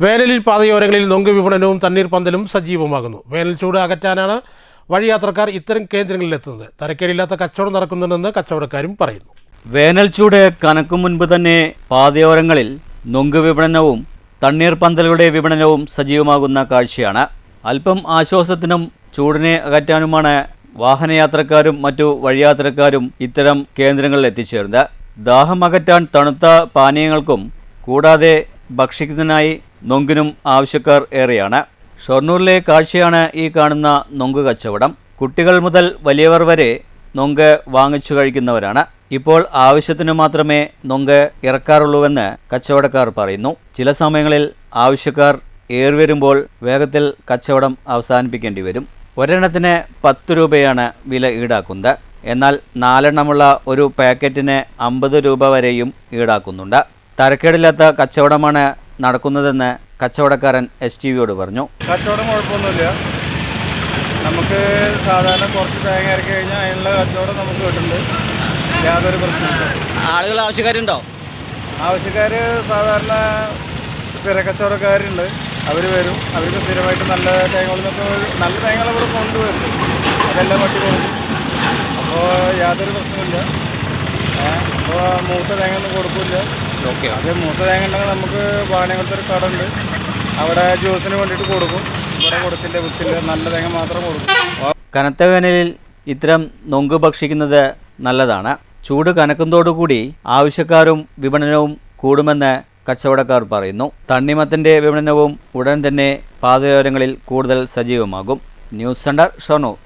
വേനലിൽ പാതയോരങ്ങളിൽ നൊങ്ക് വിപണനവും തണ്ണീർ പന്തലും സജീവമാകുന്നു. വേനൽ ചൂട് അകറ്റാനാണ് വഴിയാത്രക്കാർ ഇത്തരം കേന്ദ്രങ്ങളിലെത്തുന്നത്. തരക്കേടില്ലാത്ത കച്ചവടം നടക്കുന്നുണ്ടെന്ന് കച്ചവടക്കാരും പറയുന്നു. വേനൽ ചൂട് കനക്കും മുൻപ് തന്നെ പാതയോരങ്ങളിൽ നൊങ്ക് വിപണനവും തണ്ണീർ പന്തലുകളുടെ വിപണനവും സജീവമാകുന്ന കാഴ്ചയാണ്. അല്പം ആശ്വാസത്തിനും ചൂടിനെ അകറ്റാനുമാണ് വാഹനയാത്രക്കാരും മറ്റു വഴിയാത്രക്കാരും ഇത്തരം കേന്ദ്രങ്ങളിൽ എത്തിച്ചേർന്നത്. ദാഹം അകറ്റാൻ തണുത്ത പാനീയങ്ങൾക്കും കൂടാതെ ഭക്ഷിക്കുന്നതിനായി നൊങ്കിനും ആവശ്യക്കാർ ഏറെയാണ്. ഷൊർണൂരിലെ കാഴ്ചയാണ് ഈ കാണുന്ന നൊങ്ക് കച്ചവടം. കുട്ടികൾ മുതൽ വലിയവർ വരെ നൊങ്ക് വാങ്ങിച്ചു കഴിക്കുന്നവരാണ്. ഇപ്പോൾ ആവശ്യത്തിന് മാത്രമേ നൊങ്ക് ഇറക്കാറുള്ളൂവെന്ന് കച്ചവടക്കാർ പറയുന്നു. ചില സമയങ്ങളിൽ ആവശ്യക്കാർ ഏറിവരുമ്പോൾ വേഗത്തിൽ കച്ചവടം അവസാനിപ്പിക്കേണ്ടി വരും. ഒരെണ്ണത്തിന് പത്ത് രൂപയാണ് വില ഈടാക്കുന്നത്. എന്നാൽ നാലെണ്ണമുള്ള ഒരു പാക്കറ്റിന് അമ്പത് രൂപ വരെയും ഈടാക്കുന്നുണ്ട്. തരക്കേടില്ലാത്ത കച്ചവടമാണ് നടക്കുന്നതെന്ന് കച്ചവടക്കാരൻ എസ് ടി വിയോട് പറഞ്ഞു. കച്ചവടം കുഴപ്പമൊന്നുമില്ല. നമുക്ക് സാധാരണ കുറച്ച് തേങ്ങ ഇറക്കി കഴിഞ്ഞാൽ അതിനുള്ള കച്ചവടം നമുക്ക് കിട്ടുന്നുണ്ട്. യാതൊരു പ്രശ്നമില്ല ആളുകൾ ആവശ്യക്കാരുണ്ടോ? ആവശ്യക്കാർ സാധാരണ സ്ഥിര കച്ചവടക്കാരുണ്ട്. അവർ വരും. അവർക്ക് സ്ഥിരമായിട്ട് നല്ല തേങ്ങകളിൽ നിന്നൊക്കെ നല്ല തേങ്ങകൾ ഇവിടെ കൊണ്ടുവരും അതെല്ലാം വട്ടി കൊടുക്കും അപ്പോൾ യാതൊരു പ്രശ്നമില്ല അപ്പോൾ മൂത്ത തേങ്ങ ഒന്നും കൊടുക്കില്ല. ഓക്കെ. അത് മൂത്ത തേങ്ങ ഉണ്ടെങ്കിൽ നമുക്ക് കട ഉണ്ട്. അവിടെ ജ്യൂസിന് വേണ്ടിയിട്ട് കൊടുക്കും. ഇവിടെ കൊടുത്തില്ല വിത്തില്ല. നല്ല തേങ്ങ മാത്രം കൊടുക്കും. കനത്ത വേനലിൽ ഇത്തരം നൊങ്ക് ഭക്ഷിക്കുന്നത് നല്ലതാണ്. ചൂട് കനക്കുന്നതോടുകൂടി ആവശ്യക്കാരും വിപണനവും കൂടുമെന്ന് കച്ചവടക്കാർ പറയുന്നു. തണ്ണിമത്തിന്റെ വിപണനവും ഉടൻ തന്നെ പാതയോരങ്ങളിൽ കൂടുതൽ സജീവമാകും. News centre Shoranur.